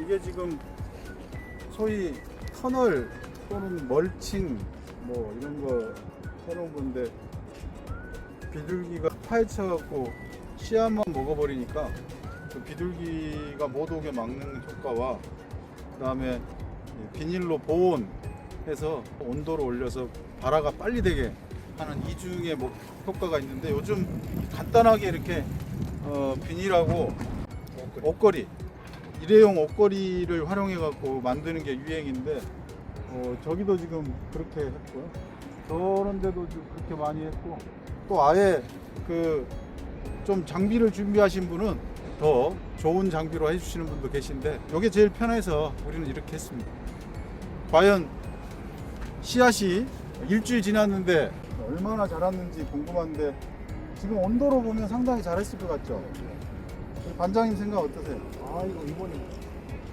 이게 지금 소위 터널 또는 멀칭 뭐 이런 거 해놓은 건데 비둘기가 파헤쳐갖고 씨앗만 먹어버리니까 그 비둘기가 못 오게 막는 효과와 그 다음에 이 비닐로 보온해서 온도를 올려서 발화가 빨리 되게 하는 이중의 목- 효과가 있는데 요즘 간단하게 이렇게 어, 비닐하고 옷걸이 일회용 옷걸이를 활용해 갖고 만드는 게 유행인데 어, 저기도 지금 그렇게 했고요. 저런 데도 지금 그렇게 많이 했고 또 아예 그 좀 장비를 준비하신 분은 더 좋은 장비로 해주시는 분도 계신데 이게 제일 편해서 우리는 이렇게 했습니다. 과연 씨앗이 일주일 지났는데 얼마나 자랐는지 궁금한데 지금 온도로 보면 상당히 잘했을 것 같죠? 반장님 생각 어떠세요? 아 이거 이번에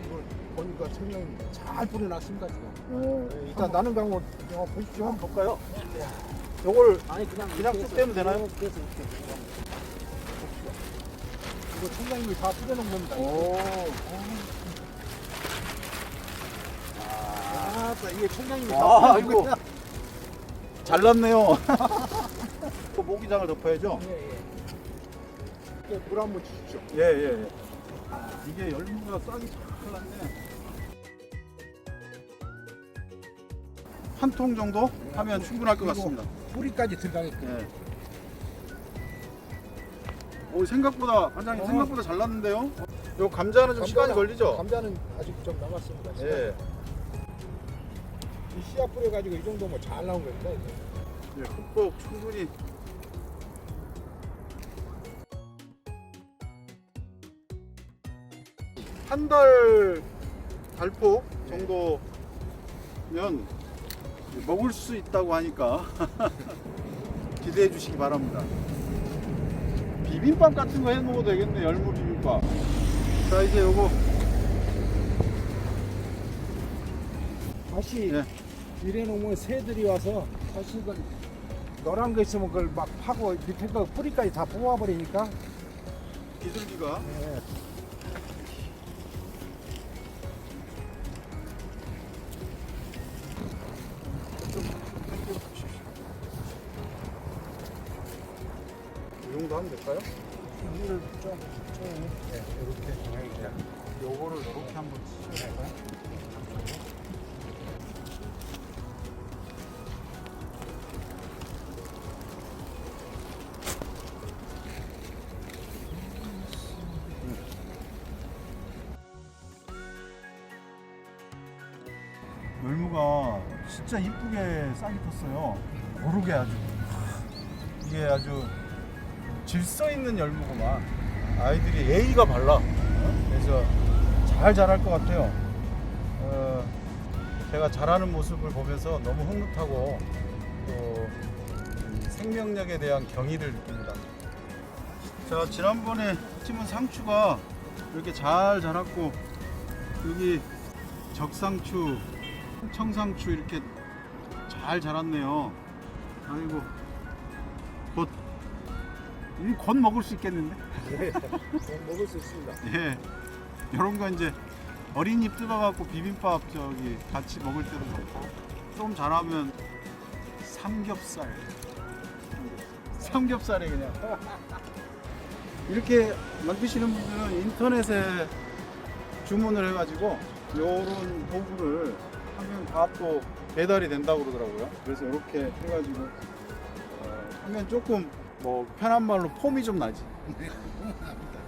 이거 보니까 청량이 잘 뿌려놨습니다 지금. 네, 네, 일단 나는 강호 어, 보십시오. 한번 볼까요? 요걸 아니 그냥 그냥 뚝 떼면 되나요? 그래서 이렇게 보십시오. 이거 청량이 다 뿌려놓은 겁니다. 오, 아, 이게 청량이 아, 아이고. 잘났네요. 또 모기장을 덮어야죠? 예, 예. 물 한 번 주십시오. 예, 예, 예. 이게 열무가 싹이 잘 났네. 한 통 정도 하면 충분할 것 같습니다. 뿌리까지 들어가게끔. 예. 오, 생각보다, 반장님 어. 생각보다 잘 났는데요? 요 감자는 좀 시간이 감자는- 걸리죠? 감자는 아직 좀 남았습니다. 예. 이 씨앗 뿌려가지고 이 정도면 잘 나온 겁니다. 이게. 예, 흠뻑 충분히 한달 달폭 정도면 먹을 수 있다고 하니까 기대해 주시기 바랍니다. 비빔밥 같은 거 해 먹어도 되겠네 열무 비빔밥. 자 이제 요거 다시 예. 이래 놓으면 새들이 와서 다시 이걸 노란 거 있으면 그걸 막 파고 밑에 거 뿌리까지 다 뽑아버리니까 비둘기가 예. 이 정도 하면 될까요? 물을 좀, 좀 예, 이렇게 정해야 요거를 이렇게 한번 치셔볼까요? 열무가 진짜 이쁘게 싹이 텄어요. 고르게 아주. 이게 아주 질서 있는 열무구만. 아이들이 예의가 발라. 어? 그래서 잘 자랄 것 같아요. 어, 제가 자라는 모습을 보면서 너무 흐뭇하고 또이 생명력에 대한 경의를 느낍니다. 자, 지난번에 심은 상추가 이렇게 잘 자랐고 여기 적상추, 청상추 이렇게 잘 자랐네요. 아이고, 곧, 이곧 먹을 수 있겠는데? 돼. 먹을 수 있습니다. 예. 이런 거 이제 어린 잎 뜯어갖고 비빔밥 저기 같이 먹을 때도 좋고 좀 잘하면 삼겹살. 삼겹살에 그냥 이렇게 만드시는 분들은 인터넷에 주문을 해가지고 요런 도구를 하면 다 또 배달이 된다고 그러더라고요. 그래서 이렇게 해가지고 어, 하면 조금 뭐 편한 말로 폼이 좀 나지.